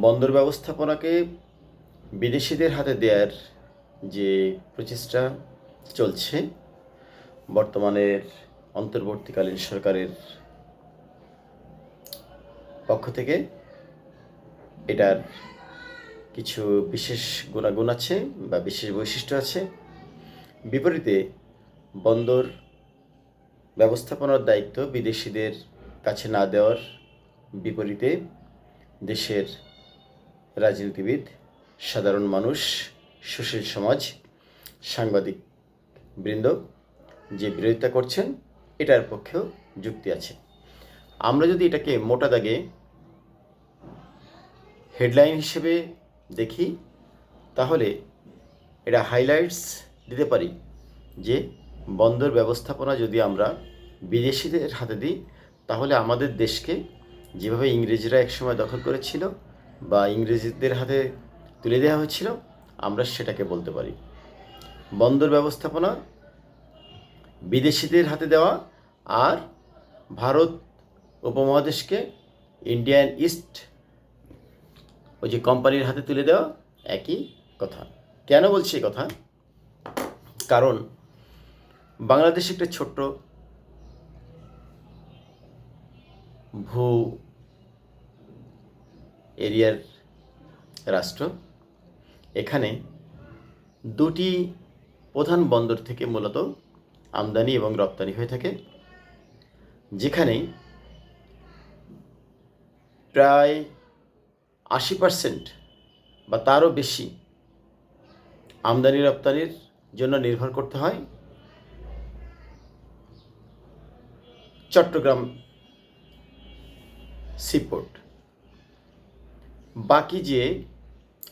বন্দর ব্যবস্থাপনাকে বিদেশিদের হাতে দেওয়ার যে প্রচেষ্টা চলছে বর্তমানের অন্তর্বর্তীকালীন সরকারের পক্ষ থেকে এটার কিছু বিশেষ গুণাগুণ আছে বা বিশেষ বৈশিষ্ট্য আছে। বিপরীতে বন্দর ব্যবস্থাপনার দায়িত্ব বিদেশিদের কাছে না দেওয়ার বিপরীতে দেশের রাজনীতিবিদ সাধারণ মানুষ, সুশীল সমাজ, সাংবাদিক বৃন্দ যে বিরোধিতা করছেন, এটার পক্ষেও যুক্তি আছে। আমরা যদি এটাকে মোটা দাগে হেডলাইন হিসেবে দেখি, তাহলে এটা হাইলাইটস দিতে পারি যে, বন্দর ব্যবস্থাপনা যদি আমরা বিদেশিদের হাতে দিই, তাহলে আমাদের দেশকে যেভাবে ইংরেজরা একসময় দখল করেছিল বা ইংরেজদের হাতে তুলে দেওয়া হয়েছিল, আমরা সেটাকে বলতে পারি। বন্দর ব্যবস্থাপনা, বিদেশিদের হাতে দেওয়া, আর ভারত উপমহাদেশকে ইন্ডিয়ান ইস্ট, ওই যে কোম্পানির হাতে তুলে দেওয়া একই কথা। কেন বলছি এই কথা? কারণ বাংলাদেশ একটা ছোট্ট ভূ এরিয়ার রাষ্ট্র। এখানে দুটি প্রধান বন্দর থেকে মূলত আমদানি এবং রপ্তানি হয়ে থাকে, যেখানে প্রায় আশি পার্সেন্ট বা তারও বেশি আমদানি রপ্তানির জন্য নির্ভর করতে হয় চট্টগ্রাম সিপোর্ট। বাকি যে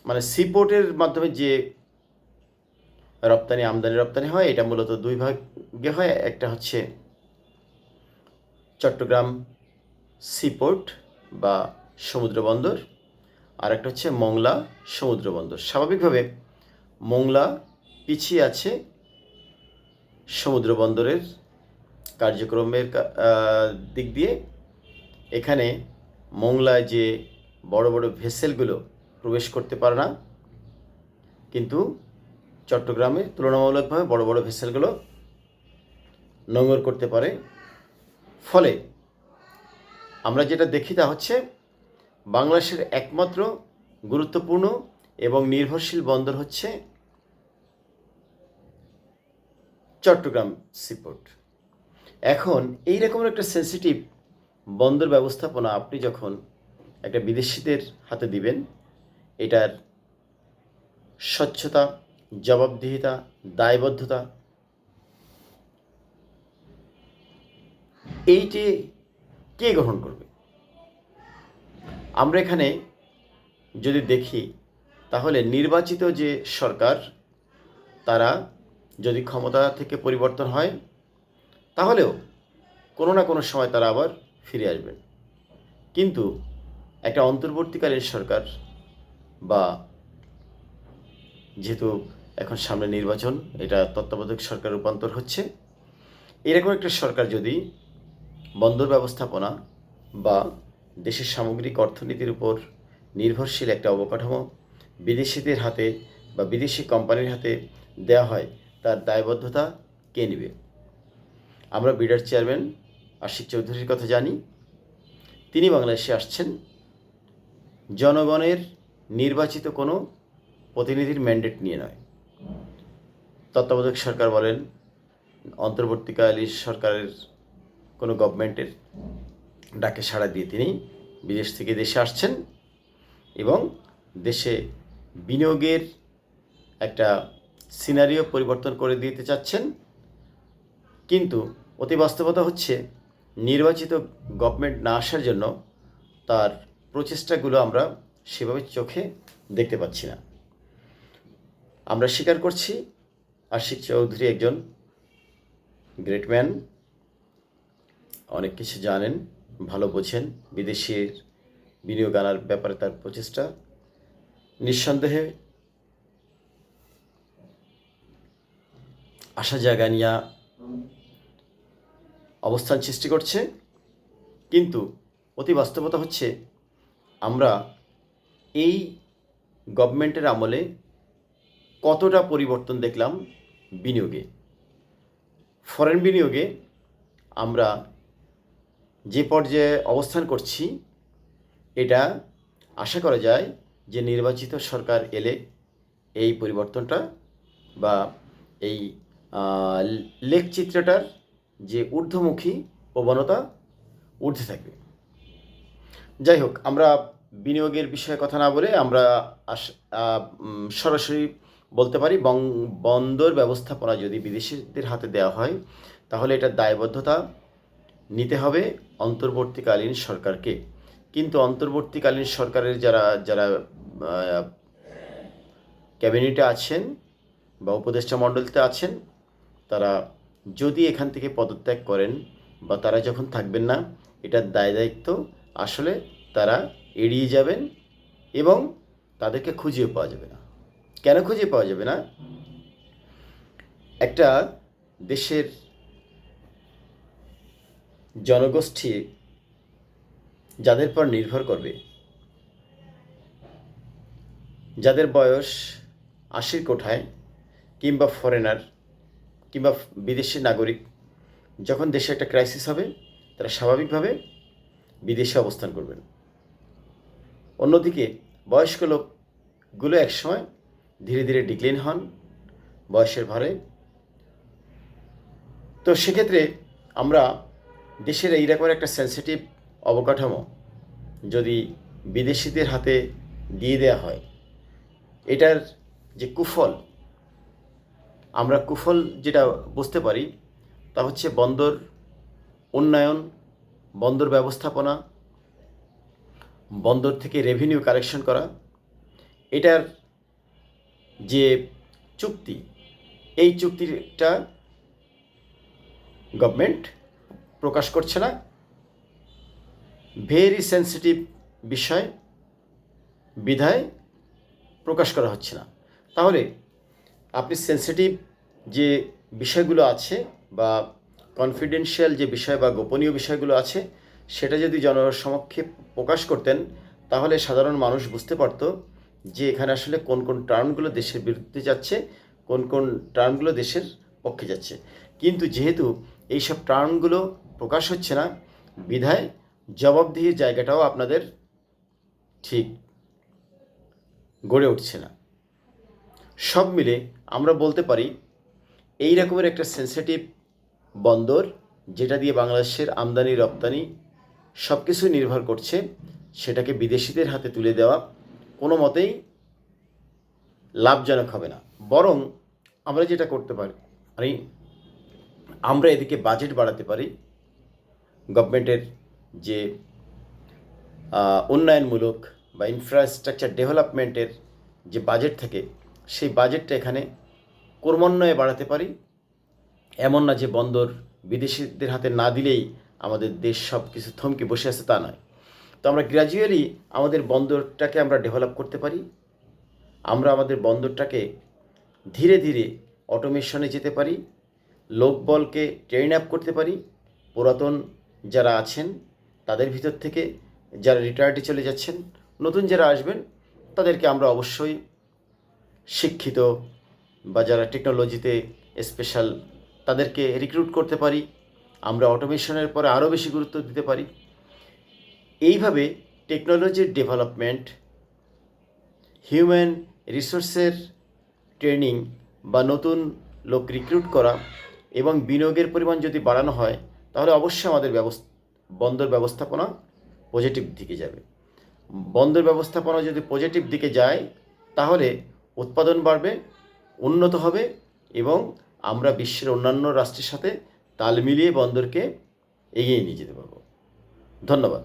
মানে সিপোর্টের মাধ্যমে যে রপ্তানি, আমদানি, রপ্তানি হয়, এটা মূলত দুই ভাগে হয়। একটা হচ্ছে চট্টগ্রাম সিপোর্ট বা সমুদ্র বন্দর আর একটা হচ্ছে মংলা সমুদ্র বন্দর। স্বাভাবিকভাবে মংলা পিছিয়ে আছে সমুদ্র বন্দরের কার্যক্রমের দিক দিয়ে। এখানে মংলায় যে বড় বড় ভেসেলগুলো প্রবেশ করতে পারে না। কিন্তু চট্টগ্রামে তুলনামূলকভাবে বড় বড় ভেসেলগুলো নোঙর করতে পারে। ফলে আমরা যেটা দেখি তা হচ্ছে বাংলাদেশের একমাত্র গুরুত্বপূর্ণ এবং নির্ভরশীল বন্দর হচ্ছে চট্টগ্রাম সিপোর্ট। এখন এই রকমের একটা সেন্সিটিভ বন্দর ব্যবস্থাপনা আপনি যখন একটা বিদেশিদের হাতে দিবেন। এটার স্বচ্ছতা, জবাবদিহিতা, দায়বদ্ধতা, এইটি কে গ্রহণ করবে? আমরা এখানে যদি দেখি, তাহলে নির্বাচিত যে সরকার, তারা যদি ক্ষমতা থেকে পরিবর্তন হয়, তাহলেও কোনো না কোনো সময় তারা আবার ফিরে আসবেন। কিন্তু একটা অন্তর্বর্তীকালীন সরকার বা যেহেতু এখন সামনে নির্বাচন, এটা তত্ত্বাবধায়ক সরকার রূপান্তর হচ্ছে। এরকম একটা সরকার যদি বন্দর ব্যবস্থাপনা বা দেশের সামগ্রিক অর্থনীতির উপর নির্ভরশীল একটা অবকাঠামো বিদেশিদের হাতে বা বিদেশি কোম্পানির হাতে দেওয়া হয়, তার দায়বদ্ধতা কে নেবে? আমরা বিডার চেয়ারম্যান আশিক চৌধুরীর কথা জানি। তিনি বাংলাদেশে আসছেন। জনগণের নির্বাচিত কোনো প্রতিনিধির ম্যান্ডেট নিয়ে নয়। তত্ত্বাবধায়ক সরকার বলেন, অন্তর্বর্তীকালীন সরকারের কোনো গভর্নমেন্টের ডাকে সাড়া দিয়ে তিনি বিদেশ থেকে দেশে আসছেন এবং দেশে বিনিয়োগের একটা সিনারিও পরিবর্তন করে দিতে চাচ্ছেন। কিন্তু অতি বাস্তবতা হচ্ছে, নির্বাচিত গভর্নমেন্ট না আসার জন্য তার প্রচেষ্টাগুলো আমরা সেভাবে চোখে দেখতে পাচ্ছি না। আমরা স্বীকার করছি আশিক চৌধুরী একজন গ্রেট ম্যান অনেক কিছু জানেন, ভালো বোঝেন, বিদেশের বিনিয়োগ আনার ব্যাপারে তার প্রচেষ্টা। নিঃসন্দেহে আশা জায়গা নিয়ে অবস্থান সৃষ্টি করছে। কিন্তু অতি বাস্তবতা হচ্ছে আমরা এই গভর্নমেন্টের আমলে কতটা পরিবর্তন দেখলাম বিনিয়োগে। ফরেন বিনিয়োগে আমরা যে পর্যায়ে অবস্থান করছি, এটা আশা করা যায় যে নির্বাচিত সরকার এলে এই পরিবর্তনটা বা এই লেখচিত্রটার যে ঊর্ধ্বমুখী প্রবণতা ঊর্ধ্বে থাকবে। যাই হোক আমরা বিনিয়োগের বিষয়ে কথা না বলে আমরা সরাসরি বলতে পারি বন্দর ব্যবস্থাপনা যদি বিদেশিদের হাতে দেওয়া হয়, তাহলে এটার দায়বদ্ধতা নিতে হবে অন্তর্বর্তীকালীন সরকারকে। কিন্তু অন্তর্বর্তীকালীন সরকারের যারা যারা ক্যাবিনেটে আছেন বা উপদেষ্টা মণ্ডলীতে আছেন, তারা যদি এখান থেকে পদত্যাগ করেন বা তারা যখন থাকবেন না এটার দায় দায়িত্ব আসলে তারা এড়িয়ে যাবেন এবং তাদেরকে খুঁজে পাওয়া যাবে না। কেন খুঁজে পাওয়া যাবে না? একটা দেশের জনগোষ্ঠী যাদের পর নির্ভর করবে, যাদের বয়স আশির কোঠায় কিংবা ফরেনার কিংবা বিদেশি নাগরিক, যখন দেশে একটা ক্রাইসিস হবে, তারা স্বাভাবিকভাবে বিদেশে অবস্থান করবেন। অন্যদিকে বয়স্ক লোকগুলো একসময় ধীরে ধীরে ডিক্লিন হন বয়সের ভারে। তো সেক্ষেত্রে আমরা দেশের এইরকম একটা সেন্সিটিভ অবকাঠামো যদি বিদেশিদের হাতে দিয়ে দেওয়া হয়, এটার যে কুফল, আমরা কুফল যেটা বুঝতে পারি তা হচ্ছে বন্দর, উন্নয়ন বন্দর ব্যবস্থাপনা, বন্দর থেকে রেভিনিউ কালেকশন করা, এটার যে চুক্তি, এই চুক্তিটা গভর্নমেন্ট প্রকাশ করছে না। ভেরি সেন্সিটিভ বিষয়, বিধায় প্রকাশ করা হচ্ছে না। তাহলে আপনি সেন্সিটিভ যে বিষয়গুলো আছে বা কনফিডেন্সিয়াল যে বিষয় বা গোপনীয় বিষয়গুলো আছে, সেটা যদি জনসমক্ষে প্রকাশ করতেন, তাহলে সাধারণ মানুষ বুঝতে পারতো যে এখানে আসলে কোন কোন টার্মগুলো দেশের বিরুদ্ধে যাচ্ছে, কোন কোন টার্মগুলো দেশের পক্ষে যাচ্ছে। কিন্তু যেহেতু এইসব টার্মগুলো প্রকাশ হচ্ছে না, বিধায় জবাবদিহির জায়গাটাও আপনাদের ঠিক গড়ে উঠছে না। সব মিলে আমরা বলতে পারি, এই রকমের একটা সেন্সিটিভ বন্দর, যেটা দিয়ে বাংলাদেশের আমদানি, রপ্তানি সব কিছু নির্ভর করছে, সেটাকে বিদেশিদের হাতে তুলে দেওয়া কোনো মতেই লাভজনক হবে না। বরং আমরা যেটা করতে পারি মানে আমরা এদিকে বাজেট বাড়াতে পারি গভর্নমেন্টের যে উন্নয়নমূলক বা ইনফ্রাস্ট্রাকচার ডেভেলপমেন্টের যে বাজেট থাকে, সেই বাজেটটা এখানে ক্রমান্বয়ে বাড়াতে পারি। এমন না যে বন্দর বিদেশিদের হাতে না দিলেই আমাদের দেশ সব কিছু থমকে বসে আছে তা নয়। তো আমরা গ্র্যাজুয়ালি আমাদের বন্দরটাকে আমরা ডেভেলপ করতে পারি। আমরা আমাদের বন্দরটাকে ধীরে ধীরে অটোমেশনে যেতে পারি লোকবলকে ট্রেন আপ করতে পারি। পুরাতন যারা আছেন, তাদের ভিতর থেকে যারা রিটায়ার্ডে চলে যাচ্ছেন, নতুন যারা আসবেন, তাদেরকে আমরা অবশ্যই শিক্ষিত বা যারা টেকনোলজিতে স্পেশাল তাদেরকে রিক্রুট করতে পারি। আমরা অটোমেশনের পরে আরও বেশি গুরুত্ব দিতে পারি। এইভাবে টেকনোলজির ডেভেলপমেন্ট হিউম্যান রিসোর্সের ট্রেনিং বা নতুন লোক রিক্রুট করা এবং বিনিয়োগের পরিমাণ যদি বাড়ানো হয়, তাহলে অবশ্যই আমাদের ব্যবস্থা, বন্দর ব্যবস্থাপনা পজিটিভ দিকে যাবে। বন্দর ব্যবস্থাপনা যদি পজিটিভ দিকে যায়, তাহলে উৎপাদন বাড়বে, উন্নত হবে এবং আমরা বিশ্বের অন্যান্য রাষ্ট্রের সাথে তাল মিলিয়ে বন্দরকে এগিয়ে নিয়ে যেতে পারব। ধন্যবাদ।